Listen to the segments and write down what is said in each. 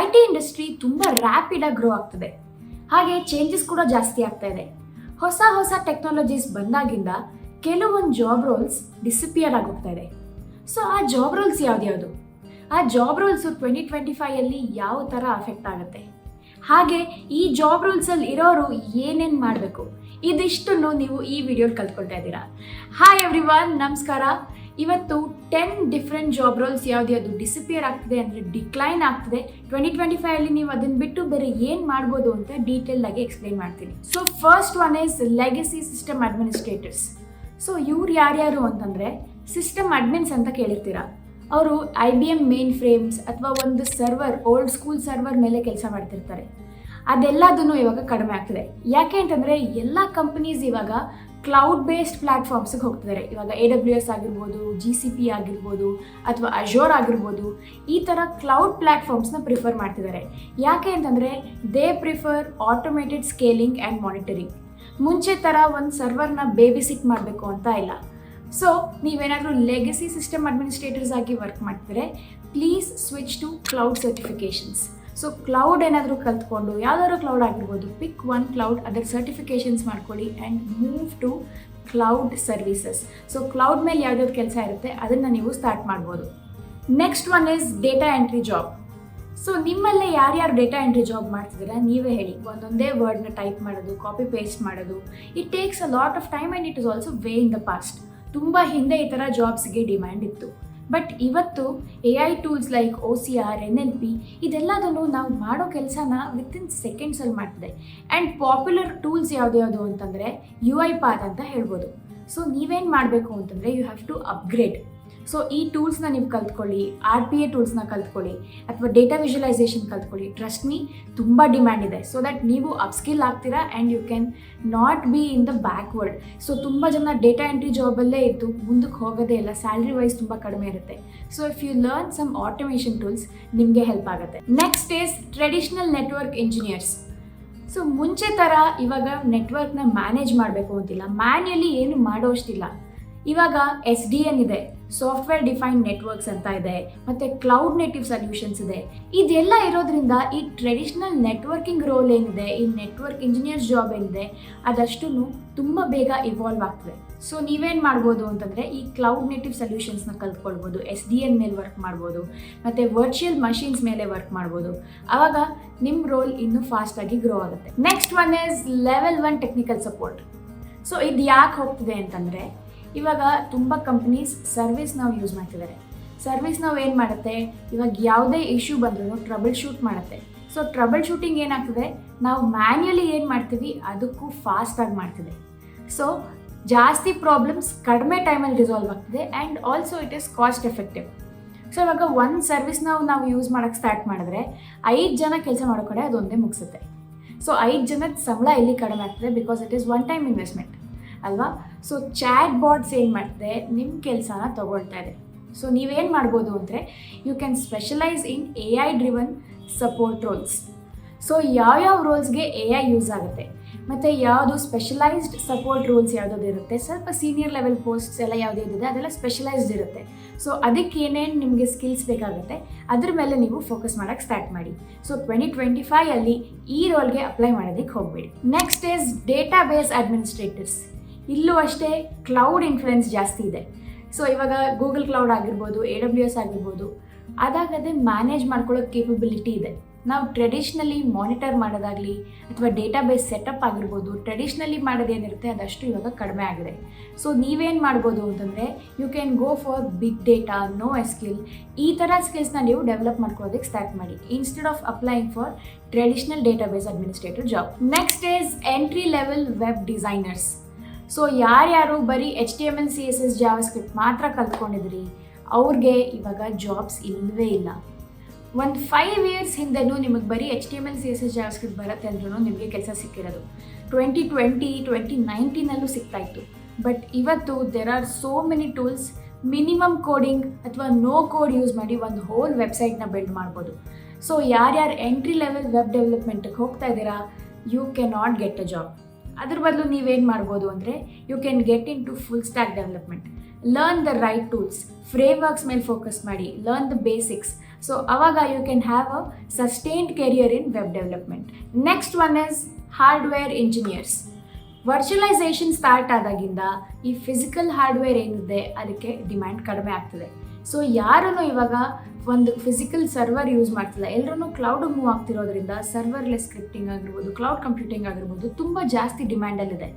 I T industry ತುಂಬ ರ್ಯಾಪಿಡಾಗಿ grow ಆಗ್ತದೆ. ಹಾಗೆ ಚೇಂಜಸ್ ಕೂಡ ಜಾಸ್ತಿ ಆಗ್ತಾ ಇದೆ. ಹೊಸ ಹೊಸ ಟೆಕ್ನಾಲಜೀಸ್ ಬಂದಾಗಿಂದ ಕೆಲವೊಂದು ಜಾಬ್ ರೋಲ್ಸ್ ಡಿಸಿಪಿಯರ್ ಆಗೋಗ್ತಾ ಇದೆ. ಸೊ ಆ ಜಾಬ್ ರೋಲ್ಸ್ ಯಾವ್ದ್ಯಾವುದು? ಆ ಜಾಬ್ ರೋಲ್ಸು ಟ್ವೆಂಟಿ ಟ್ವೆಂಟಿ ಫೈಯಲ್ಲಿ ಯಾವ ಥರ ಅಫೆಕ್ಟ್ ಆಗುತ್ತೆ? ಹಾಗೆ ಈ ಜಾಬ್ ರೂಲ್ಸಲ್ಲಿ ಇರೋರು ಏನೇನು ಮಾಡಬೇಕು? ಇದಿಷ್ಟನ್ನು ನೀವು ಈ ವಿಡಿಯೋಲಿ ಕಲ್ತ್ಕೊಳ್ತಾ ಇದ್ದೀರಾ. ಹಾಯ್ ಎವ್ರಿ ನಮಸ್ಕಾರ. ಇವತ್ತು ಟೆನ್ ಡಿಫ್ರೆಂಟ್ ಜಾಬ್ ರೋಲ್ಸ್ ಯಾವ್ದು ಡಿಸಿಪಿಯರ್ ಆಗ್ತದೆ ಅಂದರೆ ಡಿಕ್ಲೈನ್ ಆಗ್ತದೆ. ಟ್ವೆಂಟಿ ಟ್ವೆಂಟಿ ಫೈವಲ್ಲಿ ನೀವು ಅದನ್ನು ಬಿಟ್ಟು ಬೇರೆ ಏನು ಮಾಡ್ಬೋದು ಅಂತ ಡೀಟೇಲ್ ಆಗಿ ಎಕ್ಸ್ಪ್ಲೈನ್ ಮಾಡ್ತೀನಿ. So first one is legacy system administrators so ಇವ್ರು ಯಾರ್ಯಾರು ಅಂತಂದರೆ ಸಿಸ್ಟಮ್ ಅಡ್ಮಿನ್ಸ್ ಅಂತ ಕೇಳಿರ್ತೀರ. ಅವರು I B M mainframes ಅಥವಾ ಒಂದು ಸರ್ವರ್ ಓಲ್ಡ್ ಸ್ಕೂಲ್ ಸರ್ವರ್ ಮೇಲೆ ಕೆಲಸ ಮಾಡ್ತಿರ್ತಾರೆ. ಅದೆಲ್ಲದನ್ನು ಇವಾಗ ಕಡಿಮೆ ಆಗ್ತದೆ. ಯಾಕೆ ಅಂತಂದರೆ ಎಲ್ಲ ಕಂಪನೀಸ್ ಇವಾಗ ಕ್ಲೌಡ್ ಬೇಸ್ಡ್ ಪ್ಲ್ಯಾಟ್ಫಾರ್ಮ್ಸಿಗೆ ಹೋಗ್ತಿದ್ದಾರೆ. ಇವಾಗ ಎ ಡಬ್ಲ್ಯೂ ಎಸ್ ಆಗಿರ್ಬೋದು ಜಿ ಸಿ ಪಿ ಆಗಿರ್ಬೋದು, ಅಥವಾ ಅಜೋರ್ ಆಗಿರ್ಬೋದು, ಈ ಥರ ಕ್ಲೌಡ್ ಪ್ಲ್ಯಾಟ್ಫಾರ್ಮ್ಸ್ನ ಪ್ರಿಫರ್ ಮಾಡ್ತಿದ್ದಾರೆ. ಯಾಕೆ ಅಂತಂದರೆ they prefer automated scaling and monitoring ಮುಂಚೆ ಥರ ಒಂದು ಸರ್ವರ್ನ ಬೇಬಿ ಸಿಟ್ ಮಾಡಬೇಕು ಅಂತ ಇಲ್ಲ. ಸೊ ನೀವೇನಾದರೂ ಲೆಗಸಿ ಸಿಸ್ಟಮ್ ಅಡ್ಮಿನಿಸ್ಟ್ರೇಟರ್ಸ್ ಆಗಿ ವರ್ಕ್ ಮಾಡ್ತಿದ್ರೆ please switch to cloud certifications so cloud ಏನಾದರೂ ಕಲ್ತ್ಕೊಂಡು, ಯಾವ್ದಾದ್ರು ಕ್ಲೌಡ್ ಆಗಿರ್ಬೋದು ಪಿಕ್ ಒನ್ ಕ್ಲೌಡ್ ಅದರ ಸರ್ಟಿಫಿಕೇಷನ್ಸ್ ಮಾಡ್ಕೊಳ್ಳಿ and move to cloud services so cloud ಮೇಲೆ ಯಾವ್ದಾವ್ದು ಕೆಲಸ ಇರುತ್ತೆ, ಅದನ್ನು ನೀವು ಸ್ಟಾರ್ಟ್ ಮಾಡ್ಬೋದು. Next one is data entry job so ನಿಮ್ಮಲ್ಲೇ ಯಾರ್ಯಾರು ಡೇಟಾ ಎಂಟ್ರಿ ಜಾಬ್ ಮಾಡ್ತಿದ್ದೀರಾ, ನೀವೇ ಹೇಳಿ. ಒಂದೊಂದೇ ವರ್ಡ್ನ ಟೈಪ್ ಮಾಡೋದು ಕಾಪಿ ಪೇಸ್ಟ್ ಮಾಡೋದು. It takes a lot of time and it is also way in the past ತುಂಬ ಹಿಂದೆ ಈ ಥರ ಜಾಬ್ಸ್ಗೆ ಡಿಮ್ಯಾಂಡ್ ಇತ್ತು. ಬಟ್ ಇವತ್ತು A I tools like O C R N L P ಇದೆಲ್ಲದನ್ನು ನಾವು ಮಾಡೋ ಕೆಲಸನ ವಿತಿನ್ ಸೆಕೆಂಡ್ಸಲ್ಲಿ ಮಾಡ್ತದೆ. ಆ್ಯಂಡ್ ಪಾಪ್ಯುಲರ್ ಟೂಲ್ಸ್ ಯಾವ್ದ್ಯಾವುದು ಅಂತಂದರೆ ಯು ಐ ಪಾತ್ ಅಂತ ಹೇಳ್ಬೋದು. ಸೊ ನೀವೇನು ಮಾಡಬೇಕು ಅಂತಂದರೆ you have to upgrade so ಈ ಟೂಲ್ಸ್ನ ನೀವು ಕಲ್ತ್ಕೊಳ್ಳಿ ಆರ್ ಪಿ ಎ ಟೂಲ್ಸ್ನ ಕಲ್ತ್ಕೊಳ್ಳಿ, ಅಥವಾ ಡೇಟಾ ವಿಜುವಲೈಸೇಷನ್ ಕಲ್ತ್ಕೊಳ್ಳಿ. ಟ್ರಸ್ಟ್ ಮೀ ತುಂಬ ಡಿಮ್ಯಾಂಡ್ ಇದೆ. ಸೊ ದಟ್ ನೀವು ಅಪ್ಸ್ಕಿಲ್ ಆಗ್ತೀರಾ and you can not be in the backward so ತುಂಬ ಜನ ಡೇಟಾ ಎಂಟ್ರಿ ಜಾಬಲ್ಲೇ ಇದ್ದು ಮುಂದಕ್ಕೆ ಹೋಗೋದೇ ಇಲ್ಲ. ಸ್ಯಾಲ್ರಿ ವೈಸ್ ತುಂಬ ಕಡಿಮೆ ಇರುತ್ತೆ. So if you learn some automation tools ನಿಮಗೆ ಹೆಲ್ಪ್ ಆಗುತ್ತೆ. Next is traditional network engineers so ಮುಂಚೆ ಥರ ಇವಾಗ ನೆಟ್ವರ್ಕ್ನ ಮ್ಯಾನೇಜ್ ಮಾಡಬೇಕು ಅಂತಿಲ್ಲ. ಮ್ಯಾನ್ಯಲಿ ಏನು ಮಾಡೋಷ್ಟಿಲ್ಲ ಇವಾಗ ಎಸ್ ಡಿ ಎನ್ ಇದೆ ಸಾಫ್ಟ್ವೇರ್ ಡಿಫೈನ್ಡ್ ನೆಟ್ವರ್ಕ್ಸ್ ಅಂತ ಇದೆ, ಮತ್ತು ಕ್ಲೌಡ್ ನೇಟಿವ್ ಸೊಲ್ಯೂಷನ್ಸ್ ಇದೆ. ಇದೆಲ್ಲ ಇರೋದ್ರಿಂದ ಈ ಟ್ರೆಡಿಷ್ನಲ್ ನೆಟ್ವರ್ಕಿಂಗ್ ರೋಲ್ ಏನಿದೆ, ಈ ನೆಟ್ವರ್ಕ್ ಇಂಜಿನಿಯರ್ಸ್ ಜಾಬ್ ಏನಿದೆ ಅದಷ್ಟು ತುಂಬ ಬೇಗ ಇವಾಲ್ವ್ ಆಗ್ತದೆ. ಸೊ ನೀವೇನು ಮಾಡ್ಬೋದು ಅಂತಂದರೆ ಈ ಕ್ಲೌಡ್ ನೇಟಿವ್ ಸೊಲ್ಯೂಷನ್ಸ್ನ ಕಲ್ತ್ಕೊಳ್ಬೋದು ಎಸ್ ಡಿ ಎನ್ ಮೇಲೆ ವರ್ಕ್ ಮಾಡ್ಬೋದು, ಮತ್ತು ವರ್ಚುವಲ್ ಮಷಿನ್ಸ್ ಮೇಲೆ ವರ್ಕ್ ಮಾಡ್ಬೋದು. ಆವಾಗ ನಿಮ್ಮ ರೋಲ್ ಇನ್ನೂ ಫಾಸ್ಟಾಗಿ ಗ್ರೋ ಆಗುತ್ತೆ. Next one is level one technical support so ಇದು ಯಾಕೆ ಹೋಗ್ತಿದೆ ಅಂತಂದರೆ ಇವಾಗ ತುಂಬ ಕಂಪ್ನೀಸ್ ಸರ್ವಿಸ್ ನಾವು ಯೂಸ್ ಮಾಡ್ತಿದ್ದಾರೆ ಸರ್ವಿಸ್ ನಾವು ಏನು ಮಾಡುತ್ತೆ? ಇವಾಗ ಯಾವುದೇ ಇಶ್ಯೂ ಬಂದರೂ ಟ್ರಬಲ್ ಶೂಟ್ ಮಾಡುತ್ತೆ. ಸೊ ಟ್ರಬಲ್ ಶೂಟಿಂಗ್ ಏನಾಗ್ತದೆ? ನಾವು ಮ್ಯಾನ್ಯಲಿ ಏನು ಮಾಡ್ತೀವಿ? ಅದಕ್ಕೂ ಫಾಸ್ಟಾಗಿ ಮಾಡ್ತಿದೆ. ಸೊ ಜಾಸ್ತಿ ಪ್ರಾಬ್ಲಮ್ಸ್ ಕಡಿಮೆ ಟೈಮಲ್ಲಿ ರಿಸಾಲ್ವ್ ಆಗ್ತದೆ and also it is cost effective so ಇವಾಗ ಒಂದು ಸರ್ವಿಸ್ ನಾವು ನಾವು ಯೂಸ್ ಮಾಡೋಕ್ಕೆ ಸ್ಟಾರ್ಟ್ ಮಾಡಿದ್ರೆ ಐದು ಜನ ಕೆಲಸ ಮಾಡೋ ಕಡೆ ಅದೊಂದೇ ಮುಗಿಸುತ್ತೆ. ಸೊ ಐದು ಜನದ ಸಂಬಳ ಇಲ್ಲಿ ಕಡಿಮೆ ಆಗ್ತದೆ because it is one time investment ಅಲ್ವಾ? ಸೊ ಚಾಟ್ ಬಾಟ್ಸ್ ಏನು ಮಾಡ್ತದೆ? ನಿಮ್ಮ ಕೆಲಸನ ತೊಗೊಳ್ತಾ ಇದೆ. ಸೊ ನೀವೇನು ಮಾಡ್ಬೋದು ಅಂದರೆ you can specialise in A I driven support roles so ಯಾವ್ಯಾವ ರೋಲ್ಸ್ಗೆ ಎ ಐ ಯೂಸ್ ಆಗುತ್ತೆ? ಮತ್ತು ಯಾವುದು ಸ್ಪೆಷಲೈಸ್ಡ್ ಸಪೋರ್ಟ್ ರೋಲ್ಸ್ ಯಾವುದಾದ್ರು ಇರುತ್ತೆ? ಸ್ವಲ್ಪ ಸೀನಿಯರ್ ಲೆವೆಲ್ ಪೋಸ್ಟ್ಸ್ ಎಲ್ಲ ಯಾವುದಿದೆ ಅದೆಲ್ಲ ಸ್ಪೆಷಲೈಸ್ಡ್ ಇರುತ್ತೆ. ಸೊ ಅದಕ್ಕೆ ಏನೇನು ನಿಮಗೆ ಸ್ಕಿಲ್ಸ್ ಬೇಕಾಗುತ್ತೆ, ಅದ್ರ ಮೇಲೆ ನೀವು ಫೋಕಸ್ ಮಾಡೋಕ್ಕೆ ಸ್ಟಾರ್ಟ್ ಮಾಡಿ. ಸೊ ಟ್ವೆಂಟಿ ಟ್ವೆಂಟಿ ಫೈವಲ್ಲಿ ಈ ರೋಲ್ಗೆ ಅಪ್ಲೈ ಮಾಡೋದಕ್ಕೆ ಹೋಗಬೇಡಿ. Next is database administrators ಇಲ್ಲೂ ಅಷ್ಟೇ ಕ್ಲೌಡ್ ಇನ್ಫ್ಲುಯೆನ್ಸ್ ಜಾಸ್ತಿ ಇದೆ. ಸೊ ಇವಾಗ ಗೂಗಲ್ ಕ್ಲೌಡ್ ಆಗಿರ್ಬೋದು ಎ ಡಬ್ಲ್ಯೂ ಎಸ್ ಆಗಿರ್ಬೋದು, ಅದಾಗದೆ ಮ್ಯಾನೇಜ್ ಮಾಡ್ಕೊಳ್ಳೋ ಕೇಪಬಿಲಿಟಿ ಇದೆ. ನಾವು ಟ್ರೆಡಿಷ್ನಲಿ ಮಾನಿಟರ್ ಮಾಡೋದಾಗಲಿ ಅಥವಾ ಡೇಟಾಬೇಸ್ ಸೆಟಪ್ ಆಗಿರ್ಬೋದು ಟ್ರೆಡಿಷ್ನಲಿ ಮಾಡೋದೇನಿರುತ್ತೆ ಅದಷ್ಟು ಇವಾಗ ಕಡಿಮೆ ಆಗಿದೆ. ಸೊ ನೀವೇನು ಮಾಡ್ಬೋದು ಅಂತಂದರೆ you can go for big data no skill ಈ ಥರ ಸ್ಕಿಲ್ಸ್ನ ನೀವು ಡೆವಲಪ್ ಮಾಡ್ಕೊಳ್ಳೋದಕ್ಕೆ ಸ್ಟಾರ್ಟ್ ಮಾಡಿ. Instead of applying for traditional database administrator job next is entry level web designers so ಯಾರ್ಯಾರು ಬರೀ H T M L C S S JavaScript ಮಾತ್ರ ಕಲ್ತ್ಕೊಂಡಿದ್ರಿ, ಅವ್ರಿಗೆ ಇವಾಗ ಜಾಬ್ಸ್ ಇಲ್ಲವೇ ಇಲ್ಲ. ಒಂದು ಫೈವ್ ಇಯರ್ಸ್ ಹಿಂದೆನೂ ನಿಮಗೆ ಬರೀ H T M L C S S JavaScript ಬರುತ್ತೆ ಅಂದ್ರೂ ನಿಮಗೆ ಕೆಲಸ ಸಿಕ್ಕಿರೋದು. ಟ್ವೆಂಟಿ ಟ್ವೆಂಟಿ ಟ್ವೆಂಟಿ ನೈನ್ಟೀನಲ್ಲೂ ಸಿಗ್ತಾ ಇತ್ತು. ಬಟ್ ಇವತ್ತು there are so many tools minimum coding ಅಥವಾ ನೋ ಕೋಡ್ ಯೂಸ್ ಮಾಡಿ ಒಂದು ಹೋಲ್ ವೆಬ್ಸೈಟ್ನ ಬಿಲ್ಡ್ ಮಾಡ್ಬೋದು. ಸೊ ಯಾರ್ಯಾರು ಎಂಟ್ರಿ ಲೆವೆಲ್ ವೆಬ್ ಡೆವಲಪ್ಮೆಂಟ್ಗೆ ಹೋಗ್ತಾ ಇದ್ದೀರಾ you can not get a job ಅದ್ರ ಬದಲು ನೀವೇನು ಮಾಡ್ಬೋದು ಅಂದರೆ you can get into full stack development learn the right tools frameworks ಮೇಲೆ ಫೋಕಸ್ ಮಾಡಿ ಲರ್ನ್ ದ ಬೇಸಿಕ್ಸ್ ಸೊ ಅವಾಗ you can have a sustained career in web development next one is hardware engineers virtualization start ಆದಾಗಿಂದ ಈ physical hardware ಏನಿದೆ, ಅದಕ್ಕೆ demand ಕಡಿಮೆ ಆಗ್ತದೆ. So ಯಾರೂ ಇವಾಗ ಒಂದು ಫಿಸಿಕಲ್ ಸರ್ವರ್ ಯೂಸ್ ಮಾಡ್ತಿಲ್ಲ. ಎಲ್ಲರೂ ಕ್ಲೌಡ್ ಮೂವ್ ಆಗ್ತಿರೋದ್ರಿಂದ ಸರ್ವರ್ಲೆಸ್ ಸ್ಕ್ರಿಪ್ಟಿಂಗ್ ಆಗಿರ್ಬೋದು ಕ್ಲೌಡ್ ಕಂಪ್ಯೂಟಿಂಗ್ ಆಗಿರ್ಬೋದು ತುಂಬ ಜಾಸ್ತಿ ಡಿಮ್ಯಾಂಡಲ್ಲಿದೆ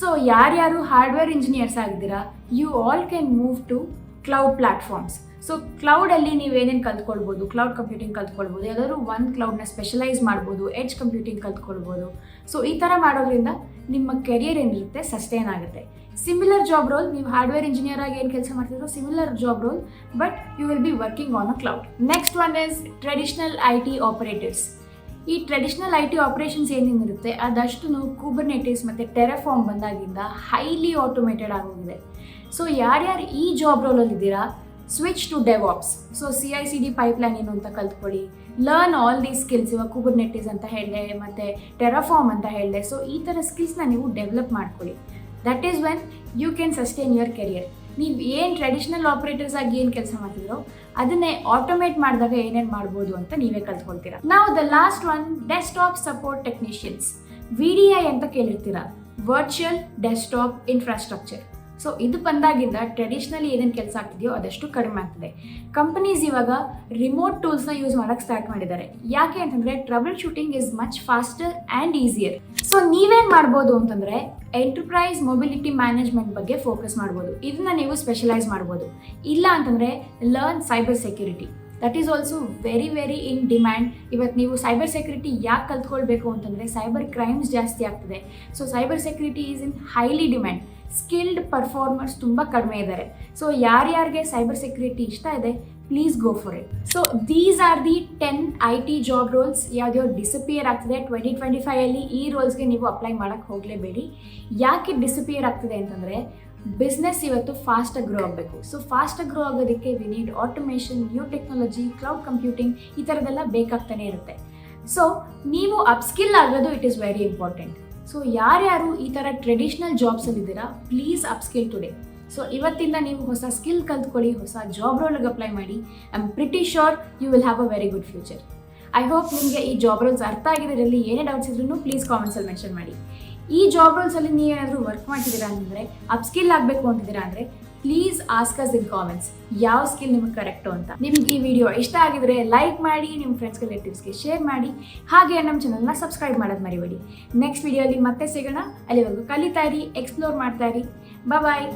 ಸೊ ಯಾರ್ಯಾರು ಹಾರ್ಡ್ವೇರ್ ಇಂಜಿನಿಯರ್ಸ್ ಆಗಿದ್ದೀರಾ you all can move to cloud platforms so ಕ್ಲೌಡಲ್ಲಿ ನೀವು ಏನೇನು ಕಲ್ತ್ಕೊಳ್ಬೋದು? ಕ್ಲೌಡ್ ಕಂಪ್ಯೂಟಿಂಗ್ ಕಲ್ತ್ಕೊಳ್ಬೋದು. ಯಾವ್ದಾದ್ರು ಒಂದು ಕ್ಲೌಡ್ನ ಸ್ಪೆಷಲೈಸ್ ಮಾಡ್ಬೋದು ಎಡ್ಜ್ ಕಂಪ್ಯೂಟಿಂಗ್ ಕಲ್ತ್ಕೊಳ್ಬೋದು. ಸೊ ಈ ಥರ ಮಾಡೋದ್ರಿಂದ ನಿಮ್ಮ ಕೆರಿಯರ್ ಏನಿರುತ್ತೆ ಸಸ್ಟೈನ್ ಆಗುತ್ತೆ. ಸಿಮಿಲರ್ ಜಾಬ್ ರೋಲ್ ನೀವು ಹಾರ್ಡ್ವೇರ್ ಇಂಜಿನಿಯರ್ ಆಗಿ ಏನು ಕೆಲಸ ಮಾಡ್ತಿದ್ರು similar job role but you will be working on a cloud next one is traditional I T operators ಈ ಟ್ರೆಡಿಷನಲ್ ಐ ಟಿ ಆಪರೇಷನ್ಸ್ ಏನೇನಿರುತ್ತೆ? ಅದಷ್ಟು ಕೂಬರ್ನೆಟಿಸ್ ಮತ್ತು ಟೆರಫಾರ್ಮ್ ಬಂದಾಗಿಂದ ಹೈಲಿ ಆಟೋಮೇಟೆಡ್ ಆಗೋಗಿದೆ. ಸೊ ಯಾರ್ಯಾರು ಈ ಜಾಬ್ ರೋಲಲ್ಲಿ ಇದ್ದೀರಾ switch to DevOps so C I C D pipeline ಏನು ಅಂತ ಕಲ್ತ್ಕೊಳ್ಳಿ. ಲರ್ನ್ ಆಲ್ ದೀಸ್ ಸ್ಕಿಲ್ಸ್ ಇವಾಗ ಕೂಬರ್ನೆಟಿಸ್ ಅಂತ ಹೇಳಿದೆ, ಮತ್ತು ಟೆರಾಫಾರ್ಮ್ ಅಂತ ಹೇಳಿದೆ. ಸೊ ಈ ಥರ ಸ್ಕಿಲ್ಸ್ನ ನೀವು ಡೆವಲಪ್ ಮಾಡ್ಕೊಳ್ಳಿ. That is when you can sustain your career ನೀವು ಏನು ಟ್ರೆಡಿಷನಲ್ ಆಪರೇಟರ್ಸ್ ಆಗಿ ಏನು ಕೆಲಸ ಮಾಡ್ತಿದ್ರೋ, ಅದನ್ನೇ ಆಟೋಮೇಟ್ ಮಾಡಿದಾಗ ಏನೇನು ಮಾಡ್ಬೋದು ಅಂತ ನೀವೇ ಕಲ್ತ್ಕೊಳ್ತೀರಾ. ನಾವು the last one desktop support technicians V D I ಅಂತ ಕೇಳಿರ್ತೀರಾ. ವರ್ಚುವಲ್ ಡೆಸ್ಕ್ಟಾಪ್ ಇನ್ಫ್ರಾಸ್ಟ್ರಕ್ಚರ್ ಸೊ ಇದು ಬಂದಾಗಿಂದ ಟ್ರೆಡಿಷ್ನಲಿ ಏನೇನು ಕೆಲಸ ಆಗ್ತಿದೆಯೋ ಅದಷ್ಟು ಕಡಿಮೆ ಆಗ್ತದೆ. ಕಂಪನೀಸ್ ಇವಾಗ ರಿಮೋಟ್ ಟೂಲ್ಸ್ನ ಯೂಸ್ ಮಾಡೋಕ್ಕೆ ಸ್ಟಾರ್ಟ್ ಮಾಡಿದ್ದಾರೆ. ಯಾಕೆ ಅಂತಂದರೆ troubleshooting is much faster and easier so ನೀವೇನು ಮಾಡ್ಬೋದು ಅಂತಂದರೆ ಎಂಟರ್ಪ್ರೈಸ್ ಮೊಬಿಲಿಟಿ ಮ್ಯಾನೇಜ್ಮೆಂಟ್ ಬಗ್ಗೆ ಫೋಕಸ್ ಮಾಡ್ಬೋದು. ಇದನ್ನ ನೀವು ಸ್ಪೆಷಲೈಸ್ ಮಾಡ್ಬೋದು. ಇಲ್ಲ ಅಂತಂದರೆ learn cyber security that is also very very in demand ಇವತ್ತು ನೀವು ಸೈಬರ್ ಸೆಕ್ಯೂರಿಟಿ ಯಾಕೆ ಕಲ್ತ್ಕೊಳ್ಬೇಕು ಅಂತಂದರೆ ಸೈಬರ್ ಕ್ರೈಮ್ಸ್ ಜಾಸ್ತಿ ಆಗ್ತದೆ. So cyber security is in highly demand skilled performers ತುಂಬ ಕಡಿಮೆ ಇದ್ದಾರೆ. ಸೊ ಯಾರ್ಯಾರಿಗೆ ಸೈಬರ್ ಸೆಕ್ಯೂರಿಟಿ ಇಷ್ಟ ಇದೆ please go for it so these are the ten I T job roles ಯಾವ್ದಾವ್ದು disappear ಆಗ್ತದೆ ಟ್ವೆಂಟಿ ಟ್ವೆಂಟಿ ಫೈವಲ್ಲಿ ಈ ರೋಲ್ಸ್ಗೆ ನೀವು ಅಪ್ಲೈ ಮಾಡೋಕ್ಕೆ ಹೋಗಲೇಬೇಡಿ. ಯಾಕೆ ಡಿಸಪಿಯರ್ ಆಗ್ತದೆ ಅಂತಂದರೆ ಬಿಸ್ನೆಸ್ ಇವತ್ತು ಫಾಸ್ಟಾಗಿ ಗ್ರೋ ಆಗಬೇಕು. ಸೊ ಫಾಸ್ಟಾಗಿ ಗ್ರೋ ಆಗೋದಕ್ಕೆ we need automation new technology cloud computing ಈ ಥರದ್ದೆಲ್ಲ ಬೇಕಾಗ್ತಾನೆ ಇರುತ್ತೆ. ಸೊ ನೀವು ಅಪ್ಸ್ಕಿಲ್ ಆಗೋದು it is very important so ಯಾರ್ಯಾರು ಈ ಥರ ಟ್ರೆಡಿಷ್ನಲ್ ಜಾಬ್ಸಲ್ಲಿದ್ದೀರಾ ಪ್ಲೀಸ್ ಅಪ್ಸ್ಕಿಲ್ ಟುಡೇ ಸೊ ಇವತ್ತಿಂದ ನೀವು ಹೊಸ ಸ್ಕಿಲ್ ಕಲ್ತ್ಕೊಳ್ಳಿ, ಹೊಸ ಜಾಬ್ ರೋಲ್ಗೆ ಅಪ್ಲೈ ಮಾಡಿ. I am pretty sure you will have a very good future I hope ನಿಮಗೆ ಈ ಜಾಬ್ ರೋಲ್ಸ್ ಅರ್ಥ ಆಗಿರೋದ್ರಲ್ಲಿ ಏನೇ ಡೌಟ್ಸ್ ಇದ್ರೂ ಪ್ಲೀಸ್ ಕಾಮೆಂಟ್ಸಲ್ಲಿ ಮೆನ್ಷನ್ ಮಾಡಿ. ಈ ಜಾಬ್ ರೋಲ್ಸಲ್ಲಿ ನೀವೇನಾದರೂ ವರ್ಕ್ ಮಾಡ್ತಿದ್ದೀರಾ ಅಪ್ ಅಪ್ಸ್ಕಿಲ್ ಆಗಬೇಕು ಅಂತಿದ್ದೀರಾ ಅಂದರೆ please ask us in comments ಯಾವ ಸ್ಕಿಲ್ ನಿಮಗೆ ಕರೆಕ್ಟು ಅಂತ. ನಿಮ್ಗೆ ಈ ವಿಡಿಯೋ ಇಷ್ಟ ಆಗಿದ್ರೆ ಲೈಕ್ ಮಾಡಿ, ನಿಮ್ಮ ಫ್ರೆಂಡ್ಸ್ ರಿಲೇಟಿವ್ಸ್ಗೆ ಶೇರ್ ಮಾಡಿ, ಹಾಗೆ ನಮ್ಮ ಚಾನಲ್ನ ಸಬ್ಸ್ಕ್ರೈಬ್ ಮಾಡೋದು ಮರಿಬೇಡಿ. ನೆಕ್ಸ್ಟ್ ವಿಡಿಯೋಲಿ ಮತ್ತೆ ಸಿಗೋಣ. ಅಲ್ಲಿವರೆಗೂ ಕಲಿತಾ ಇರಿ ಎಕ್ಸ್ಪ್ಲೋರ್ ಮಾಡ್ತಾ ಇರಿ. ಬಾಯ್